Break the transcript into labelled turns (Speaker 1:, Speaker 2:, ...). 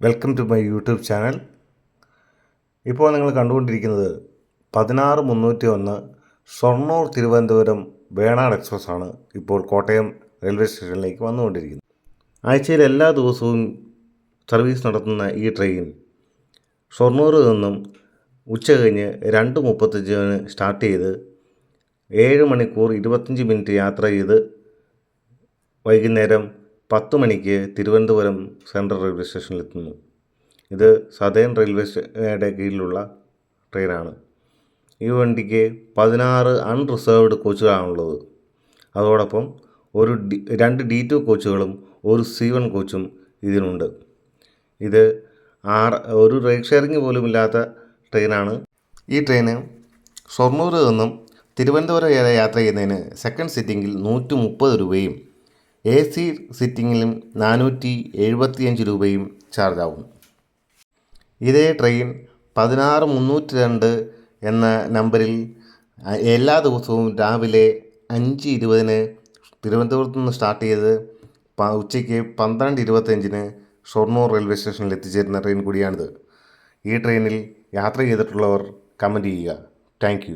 Speaker 1: Welcome to my YouTube channel. ഇപ്പോൾ നിങ്ങൾ കണ്ടുകൊണ്ടിരിക്കുന്നത് പതിനാറ് മുന്നൂറ്റി ഒന്ന് ഷൊർണൂർ തിരുവനന്തപുരം വേണാട് എക്സ്പ്രസ് ആണ് ഇപ്പോൾ കോട്ടയം റെയിൽവേ സ്റ്റേഷനിലേക്ക് വന്നുകൊണ്ടിരിക്കുന്നത്. ആഴ്ചയിൽ എല്ലാ ദിവസവും സർവീസ് നടത്തുന്ന ഈ ട്രെയിൻ സ്വർണൂരിൽ നിന്നും ഉച്ച കഴിഞ്ഞ് രണ്ട് മുപ്പത്തഞ്ചിന് സ്റ്റാർട്ട് ചെയ്ത് ഏഴ് മണിക്കൂർ ഇരുപത്തഞ്ച് മിനിറ്റ് യാത്ര ചെയ്ത് വൈകുന്നേരം പത്ത് മണിക്ക് തിരുവനന്തപുരം സെൻട്രൽ റെയിൽവേ സ്റ്റേഷനിലെത്തുന്നു ഇത് സതേൺ റെയിൽവേ സ്റ്റേയുടെ കീഴിലുള്ള ട്രെയിനാണ്. ഈ വണ്ടിക്ക് പതിനാറ് അൺറിസർവ്ഡ് കോച്ചുകളാണുള്ളത്. അതോടൊപ്പം ഒരു ഡി രണ്ട് ഡി ടു കോച്ചുകളും ഒരു സി വൺ കോച്ചും ഇതിനുണ്ട്. ഇത് ആറ് ഒരു റൈഡ് ഷെയറിംഗ് പോലും ഇല്ലാത്ത ട്രെയിനാണ്. ഈ ട്രെയിന് ഷൊർണൂർ നിന്നും തിരുവനന്തപുരം വരെ യാത്ര ചെയ്യുന്നതിന് സെക്കൻഡ് സിറ്റിങ്ങിൽ നൂറ്റി മുപ്പത് രൂപയും എ സി സിറ്റിങ്ങിലും നാനൂറ്റി എഴുപത്തിയഞ്ച് രൂപയും ചാർജ് ആവും. ഇതേ ട്രെയിൻ പതിനാറ് മുന്നൂറ്റി രണ്ട് എന്ന നമ്പറിൽ എല്ലാ ദിവസവും രാവിലെ അഞ്ച് ഇരുപതിന് തിരുവനന്തപുരത്ത് നിന്ന് സ്റ്റാർട്ട് ചെയ്ത് ഉച്ചയ്ക്ക് പന്ത്രണ്ട് ഇരുപത്തഞ്ചിന് ഷൊർണൂർ റെയിൽവേ സ്റ്റേഷനിൽ എത്തിച്ചേരുന്ന ട്രെയിൻ കൂടിയാണിത്. ഈ ട്രെയിനിൽ യാത്ര ചെയ്തിട്ടുള്ളവർ കമന്റ് ചെയ്യുക. താങ്ക്